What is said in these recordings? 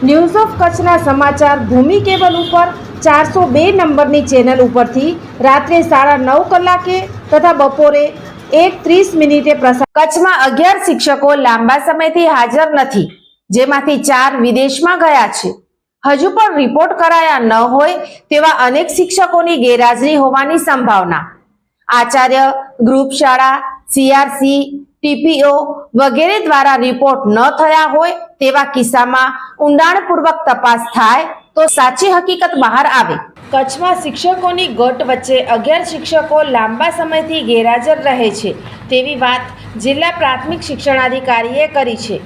news of કચ્છના સમાચાર ભૂમિ cable ઉપર ચારસો બે નંબરની ચેનલ ઉપરથી રાત્રે સાડા નવ કલાકે તથા બપોરે એક ત્રીસ મિનિટે પ્રસાર કચ્છમાં અગિયાર શિક્ષકો લાંબા સમયથી હાજર નથી, જેમાંથી ચાર વિદેશમાં ગયા છે. હજુ પણ રિપોર્ટ કરાયા ન હોય તેવા અનેક શિક્ષકોની ગેરહાજરી હોવાની સંભાવના. આચાર્ય ગ્રુપ શાળા સીઆરસી ટીપીઓ વગેરે દ્વારા રિપોર્ટ ન થયા હોય તેવા કિસ્સામાં ઊંડાણપૂર્વક તપાસ થાય તો સાચી હકીકત બહાર આવે. કચ્છમાં શિક્ષકોની ગટ વચ્ચે અગિયાર શિક્ષકો લાંબા સમયથી ગેરહાજર રહે છે તેવી વાત જિલ્લા પ્રાથમિક શિક્ષણાધિકારીએ કરી છે,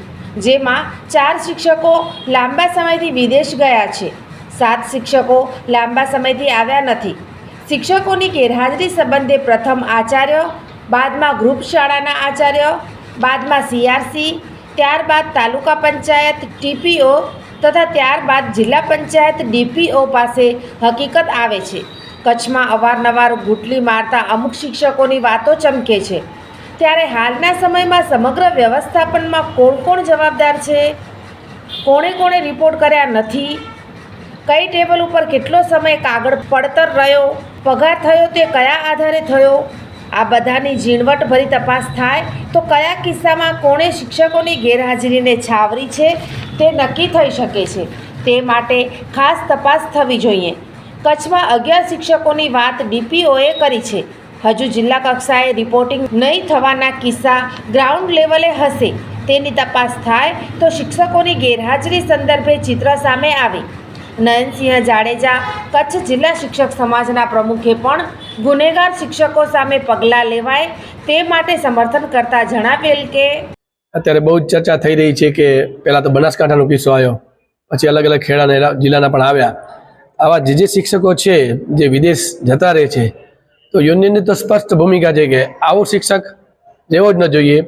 જેમાં ચાર શિક્ષકો લાંબા સમયથી વિદેશ ગયા છે. સાત શિક્ષકો લાંબા સમયથી આવ્યા નથી. શિક્ષકોની ગેરહાજરી સંબંધે પ્રથમ આચાર્ય બાદમાં ગ્રુપ શાળાના આચાર્ય, બાદમાં સીઆરસી ત્યારબાદ તાલુકા પંચાયત ટીપીઓ તથા ત્યારબાદ જિલ્લા પંચાયત ડીપીઓ પાસે હકીકત આવે છે. કચ્છમાં અવારનવાર ગુટલી મારતા અમુક શિક્ષકોની વાતો ચમકે છે. ત્યારે હાલના સમયમાં સમગ્ર વ્યવસ્થાપનમાં કોણ કોણ જવાબદાર છે? કોણે કોણે રિપોર્ટ કર્યા નથી? કઈ ટેબલ ઉપર કેટલો સમય કાગળ પડતર રહ્યો? પગાર થયો તે કયા આધારે થયો? આ બધાની ઝીણવટભરી તપાસ થાય તો કયા કિસ્સામાં કોણે શિક્ષકોની ગેરહાજરીને છાવરી છે તે નક્કી થઈ શકે છે. તે માટે ખાસ તપાસ થવી જોઈએ. કચ્છમાં અગિયાર શિક્ષકોની વાત ડીપીઓએ કરી છે. હજુ જિલ્લા કક્ષાએ રિપોર્ટિંગ નહીં થવાના કિસ્સા ગ્રાઉન્ડ લેવલે હશે. તેની તપાસ થાય તો શિક્ષકોની ગેરહાજરી સંદર્ભે ચિત્ર સામે આવે. નયનસિંહ જાડેજા કચ્છ જિલ્લા શિક્ષક સમાજના પ્રમુખે પણ ગુનેગાર શિક્ષકો સામે પગલાં લેવાય તે માટે સમર્થન કરતા જણાવેલ કે અત્યારે બહુ જ ચર્ચા થઈ રહી છે કે પહેલાં તો બનાસકાંઠાનો કિસ્સો આવ્યો, પછી અલગ અલગ ખેડાના જિલ્લાના પણ આવ્યા. આવા જે જે શિક્ષકો છે, જે વિદેશ જતા રહે છે, તો યુનિયનની તો સ્પષ્ટ ભૂમિકા છે કે આવો શિક્ષક જેવો જ ન જોઈએ.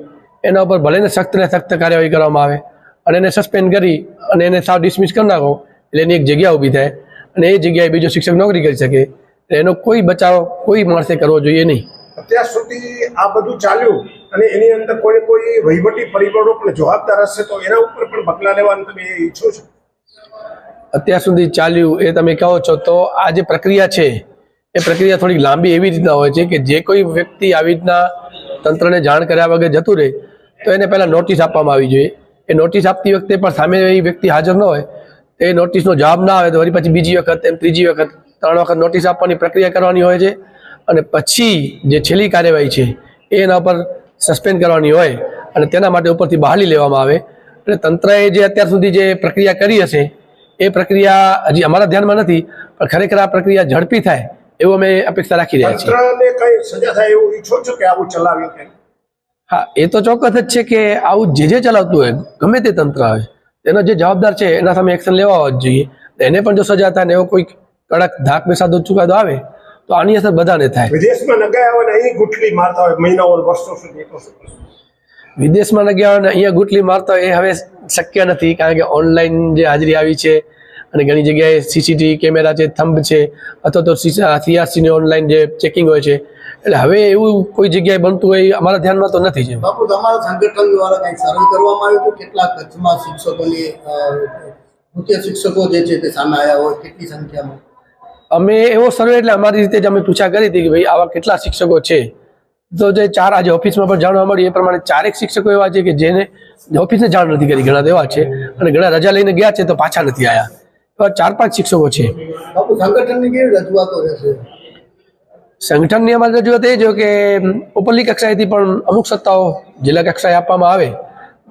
એના ઉપર ભલેને સખ્તને સખ્ત કાર્યવાહી કરવામાં આવે અને એને સસ્પેન્ડ કરી અને એને સાવ ડિસમિસ કરી નાખો, એટલે એની એક જગ્યા ઊભી થાય અને એ જગ્યાએ બીજો શિક્ષક નોકરી કરી શકે. એનો કોઈ બચાવ કોઈ માણસે કરવો જોઈએ નહીં. અત્યાર સુધી આ બધું ચાલ્યું અને એની અંદર કોઈ કોઈ વહીવટી પરિબળો પણ જવાબદાર હશે તો એના ઉપર પણ પગલાં લેવાનું તમે ઈચ્છો છો? અત્યાર સુધી ચાલ્યું એ તમે કહો છો તો આ જે પ્રક્રિયા છે એ પ્રક્રિયા થોડીક લાંબી એવી રીતના હોય છે કે જે કોઈ વ્યક્તિ આવી રીતના તંત્રને જાણ કર્યા વગર જતું રહે તો એને પહેલાં નોટિસ આપવામાં આવી જોઈએ. એ નોટિસ આપતી વખતે પણ સામે એ વ્યક્તિ હાજર ન હોય તો એ નોટિસનો જવાબ ના આવે તો વળી પછી બીજી વખત એમ ત્રીજી વખત ત્રણ વખત નોટિસ આપવાની પ્રક્રિયા કરવાની હોય છે અને પછી જે છેલ્લી કાર્યવાહી છે એ એના ઉપર સસ્પેન્ડ કરવાની હોય અને તેના માટે ઉપરથી બહાલી લેવામાં આવે. એટલે તંત્રએ જે અત્યાર સુધી જે પ્રક્રિયા કરી હશે એ પ્રક્રિયા હજી અમારા ધ્યાનમાં નથી પણ ખરેખર આ પ્રક્રિયા ઝડપી થાય એવું અમે અપેક્ષા રાખી રહ્યા છીએ. હા એ તો ચોક્કસ જ છે કે આવું જે જે ચલાવતું હોય ગમે તે તંત્ર હોય એનો જે જવાબદાર છે એના સામે એક્શન લેવા જ જોઈએ. એને પણ જો સજા થાય ને એવો કોઈ કડક ધાક બેસાદો ચુકાદો આવે તો આની અસર બધાને થાય. વિદેશમાં નગાયા ગયા હોય ને અહીં ગુઠલી મારતા હોય મહિનાઓ વર્ષો સુધી? વિદેશમાં ન ગયા હોય ને અહીંયા ગુટલી મારતા હોય એ હવે શક્ય નથી કારણ કે ઓનલાઈન જે હાજરી આવી છે અને ઘણી જગ્યાએ સીસીટીવી કેમેરા છે થંભ છે અથવા તો સીઆરસીની ઓનલાઈન જે ચેકિંગ હોય છે. એટલે હવે એવું કોઈ જગ્યાએ બનતું હોય એ અમારા ધ્યાનમાં તો નથી છે બાપુ તમારા સંગઠન દ્વારા કંઈક સર્વે કરવામાં આવ્યું હતું કેટલા કચ્છમાં શિક્ષકોની મુખ્ય શિક્ષકો જે છે તે સામે આવ્યા હોય કેટલી સંખ્યામાં? અમે એવો સર્વે એટલે અમારી રીતે જ અમે પૂછા કરી હતી કે ભાઈ આવા કેટલા શિક્ષકો છે. તો જે ચાર આજે ઓફિસમાં પણ જાણવા મળ્યું એ પ્રમાણે ચારેક શિક્ષકો એવા છે કે જેને ઓફિસને જાણ નથી કરી ઘણા એવા છે અને ઘણા રજા લઈને ગયા છે તો પાછા નથી આવ્યા એવા ચાર પાંચ શિક્ષકો છે. સંગઠનની કેવી રજૂઆતો રહેશે? સંગઠનની અમારી રજૂઆત એ જો કે ઉપરલી કક્ષાએથી પણ અમુક સત્તાઓ જિલ્લા કક્ષાએ આપવામાં આવે.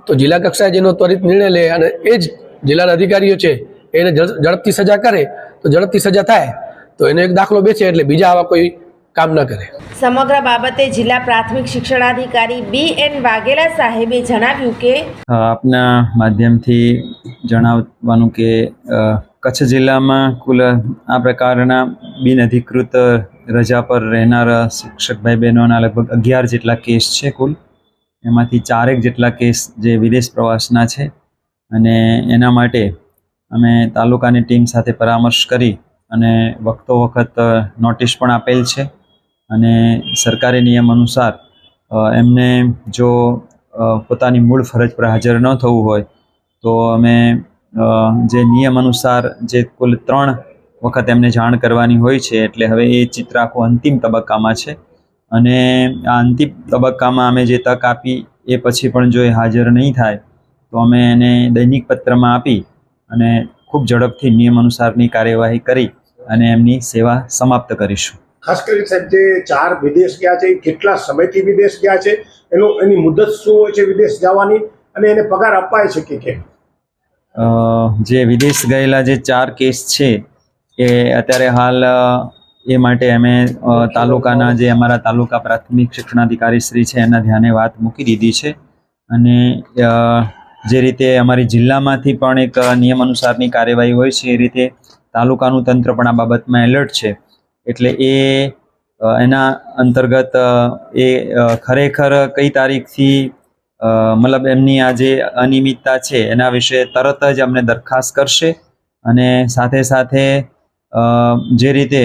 તો જિલ્લા કક્ષાએ જેનો ત્વરિત નિર્ણય લે અને એ જ જિલ્લાના અધિકારીઓ છે એને ઝડપથી સજા કરે. તો ઝડપથી સજા થાય. તો એનો એક દાખલો બેસે એટલે બીજા આવા કોઈ કામ ન કરે. સમગ્ર બાબતે જિલ્લા પ્રાથમિક શિક્ષણાધિકારી બી એન વાઘેલા સાહેબે જણાવ્યું કે આપના માધ્યમથી જણાવવાનું કે કચ્છ જિલ્લામાં કુલ આ પ્રકારના બિન અધિકૃત રજા પર રહેનારા શિક્ષક ભાઈ બહેનોના લગભગ અગિયાર જેટલા કેસ છે કુલ. એમાંથી ચારેક જેટલા કેસ જે વિદેશ પ્રવાસના છે. અને એના માટે અમે તાલુકાની ટીમ સાથે પરામર્શ કરી અને વખતો વખત નોટિસ પણ આપેલ છે. અને સરકારી નિયમ અનુસાર એમને જો પોતાની મૂળ ફરજ પર હાજર ન થવું હોય, તો અમે જે નિયમ અનુસાર જે કુલ ત્રણ વખત એમને જાણ કરવાની હોય છે, એટલે હવે એ ચિત્ર આખું અંતિમ તબક્કામાં છે. અને આ અંતિમ તબક્કામાં અમે જે તક આપી, એ પછી પણ જો એ હાજર નહીં થાય, તો અમે એને દૈનિક પત્રમાં આપી અને ખૂબ ઝડપથી નિયમ અનુસારની કાર્યવાહી કરી. અને એમની સેવા સમાપ્ત કરીશું. ખાસ કરી સાહેબ જે ચાર વિદેશ ગયા છે કેટલા સમયથી વિદેશ ગયા છે એનું એની મુદત શું હોય છે વિદેશ જવાની અને એને પગાર અપાય છે કે કેમ? જે વિદેશ ગયેલા જે ચાર કેસ છે એ અત્યારે હાલ એ માટે અમે તાલુકાના જે અમારા તાલુકા પ્રાથમિક શિક્ષણાધિકારી શ્રી છે એના ધ્યાને વાત મૂકી દીધી છે. અને જે રીતે અમારી જિલ્લામાંથી પણ એક નિયમ અનુસારની કાર્યવાહી હોય છે એ રીતે તાલુકાનું તંત્ર પણ આ બાબતમાં એલર્ટ છે. એટલે એ એના અંતર્ગત એ ખરેખર કઈ તારીખથી મતલબ એમની આ જે અનિયમિતતા છે એના વિશે તરત જ અમને દરખાસ્ત કરશે અને સાથે સાથે જે રીતે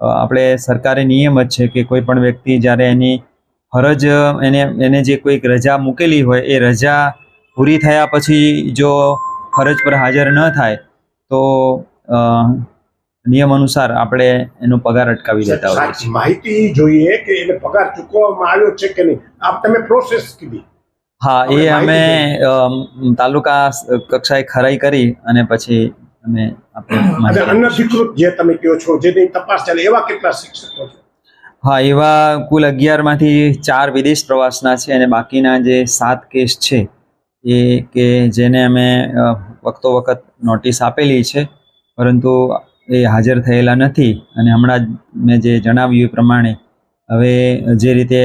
આપણે સરકારી નિયમ જ છે કે કોઈ પણ વ્યક્તિ જ્યારે એની ફરજ, એને એને જે કોઈક રજા મૂકેલી હોય એ રજા પૂરી થયા પછી જો ફરજ પર હાજર ન થાય, તો નિયમ અનુસાર આપણે એનો પગાર અટકાવી દેતા હોઈએ છીએ. માહિતી જોઈએ કે એને પગાર ચૂકવવામાં આવ્યો છે કે નહીં? આપ તમે પ્રોસેસ કીધી. હા એ અમે તાલુકા કક્ષાએ ખરાઈ કરી અને પછી અમે આપણે. અનધિકૃત જે તમે કહો છો જેની તપાસ ચાલે એવા કેટલા શિક્ષકો છે? હા એવા કુલ અગિયારમાંથી ચાર વિદેશ પ્રવાસના છે અને બાકીના જે સાત કેસ છે એ કે જેને અમે વખતો વખત નોટિસ આપેલી છે. પરંતુ એ હાજર થયેલા નથી અને હમણાં જ મેં જે જણાવ્યું એ પ્રમાણે હવે જે રીતે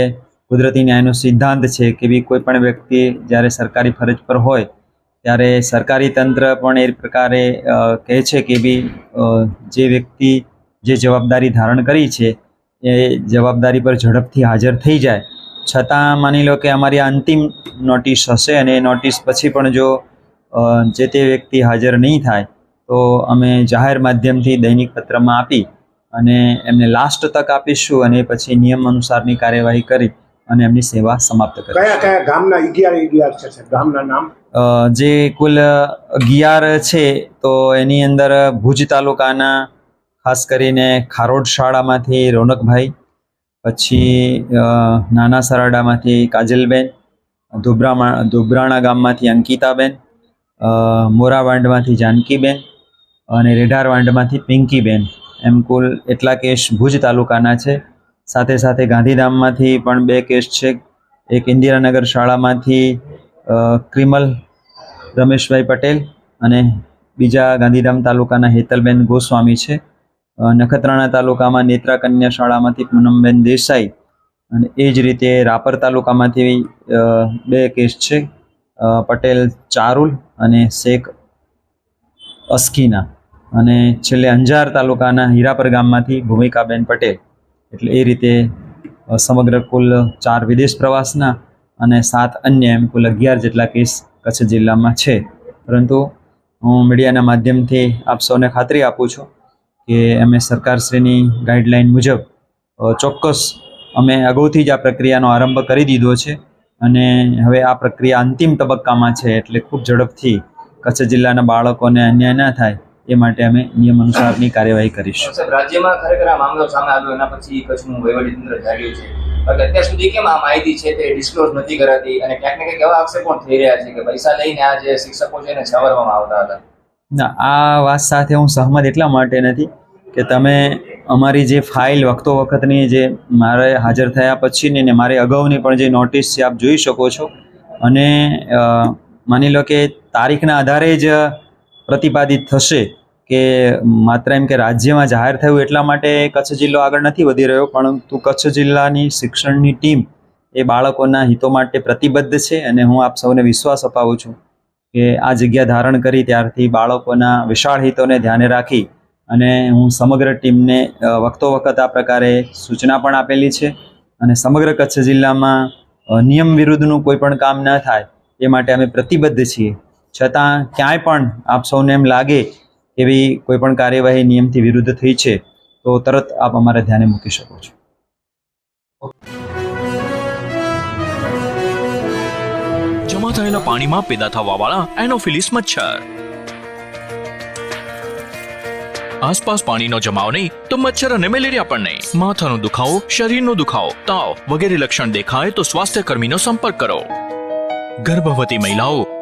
કુદરતી ન્યાયનો સિદ્ધાંત છે કે બી કોઈ પણ વ્યક્તિ જ્યારે સરકારી ફરજ પર હોય, ત્યારે સરકારી તંત્ર પણ એ પ્રકારે કહે છે કે બી જે વ્યક્તિ જે જવાબદારી ધારણ કરી છે, એ જવાબદારી પર ઝડપથી હાજર થઈ જાય. છતાં માની લો કે અમારી અંતિમ નોટિસ હશે અને એ નોટિસ પછી પણ જો જે તે વ્યક્તિ હાજર નહીં થાય તો અમે જાહેર માધ્યમથી દૈનિક પત્રમાં આપી અને એમને લાસ્ટ તક આપીશું અને પછી નિયમ અનુસારની કાર્યવાહી કરી અને એમની સેવા સમાપ્ત કયા કયા ગામના અગિયાર અગિયાર છે ગામના નામ? જે કુલ અગિયાર છે તો એની અંદર ભુજ તાલુકાના ખાસ કરીને ખારોડ શાળામાંથી રોનકભાઈ પછી નાના સરાડામાંથી કાજલબેન ધુબ્રામા ધુબ્રાણા ગામમાંથી અંકિતાબેન મોરાવાંડમાંથી જાનકીબેન અને રેઢાર વાંડમાંથી પિંકીબેન. એમ કુલ એટલા કેસ ભુજ તાલુકાના છે. સાથે સાથે ગાંધીધામમાંથી પણ બે કેસ છે. એક ઇન્દિરાનગર શાળામાંથી ક્રિમલ રમેશભાઈ પટેલ અને બીજા ગાંધીધામ તાલુકાના હેતલબેન ગોસ્વામી છે. નખત્રાણા તાલુકામાં નેત્રા કન્યા શાળામાંથી પૂનમબેન દેસાઈ અને એ જ રીતે રાપર તાલુકામાંથી બે કેસ છે. પટેલ ચારુલ અને શેખ અસ્કીના. અને છેલ્લે અંજાર તાલુકાના હીરાપર ગામમાંથી ભૂમિકાબેન પટેલ. એટલે એ રીતે સમગ્ર કુલ ચાર વિદેશ પ્રવાસના અને સાત અન્ય એમ કુલ અગિયાર જેટલા કેસ કચ્છ જિલ્લામાં છે. પરંતુ હું મીડિયાના માધ્યમથી આપ સૌને ખાતરી આપું છું કે અમે સરકારશ્રીની ગાઈડલાઈન મુજબ ચોક્કસ અમે અગાઉથી જ આ પ્રક્રિયાનો આરંભ કરી દીધો છે અને હવે આ પ્રક્રિયા અંતિમ તબક્કામાં છે એટલે ખૂબ ઝડપથી કચ્છ જિલ્લાના બાળકોને અન્યાય ના થાય એ માટે અમે નિયમ અનુસારની કાર્યવાહી કરીશું. રાજ્યમાં ખરેખર આ મામલો સામે આવ્યો એના પછી કચ્છનું વહીવટીતંત્ર જાગ્યું છે. અત્યાર સુધી કેમ આ માહિતી છે તે ડિસ્ક્લોઝ નથી કરાતી અને ક્યાંક ને ક્યાંક એવા આક્ષેપો થઈ રહ્યા છે કે પૈસા લઈને આ જે શિક્ષકો છે એને છાવરવામાં આવતા હતા. ના આ વાત સાથે હું સહમત એટલા માટે નથી કે તમે અમારી જે ફાઇલ વખતો વખતની જે મારે હાજર થયા પછીની ને મારી અગાઉની પણ જે નોટિસ છે આપ જોઈ શકો છો. અને માની લો કે તારીખના આધારે જ પ્રતિપાદિત થશે કે માત્ર એમ કે રાજ્યમાં જાહેર થયું એટલા માટે કચ્છ જિલ્લો આગળ નથી વધી રહ્યો, પરંતુ કચ્છ જિલ્લાની શિક્ષણની ટીમ એ બાળકોના હિતો માટે પ્રતિબદ્ધ છે અને હું આપ સૌને વિશ્વાસ અપાવું છું કે આ જગ્યા ધારણ કરી ત્યારથી બાળકોના વિશાળ હિતોને ધ્યાને રાખી અને હું સમગ્ર ટીમને વખતો વખત આ પ્રકારે સૂચના પણ આપેલી છે અને સમગ્ર કચ્છ જિલ્લામાં નિયમ વિરુદ્ધનું કોઈ પણ કામ ન થાય એ માટે અમે પ્રતિબદ્ધ છીએ. છતાં ક્યાંય પણ આપ સૌને એમ લાગે કે ભાઈ કોઈ પણ કાર્યવાહી નિયમથી વિરુદ્ધ થઈ છે, તો તરત આપ અમારા ધ્યાને મૂકી શકો છો. જમા થયેલા પાણીમાં પેદા થવાવાળા એનોફિલિસ મચ્છર. આસપાસ પાણીનો જમાવ નહીં, તો મચ્છર અને મેલેરિયા પણ નહીં. માથાનો દુખાવો, શરીરનો દુખાવો, તાવ વગેરે લક્ષણ દેખાય તો સ્વાસ્થ્ય કર્મીનો સંપર્ક કરો. ગર્ભવતી મહિલાઓ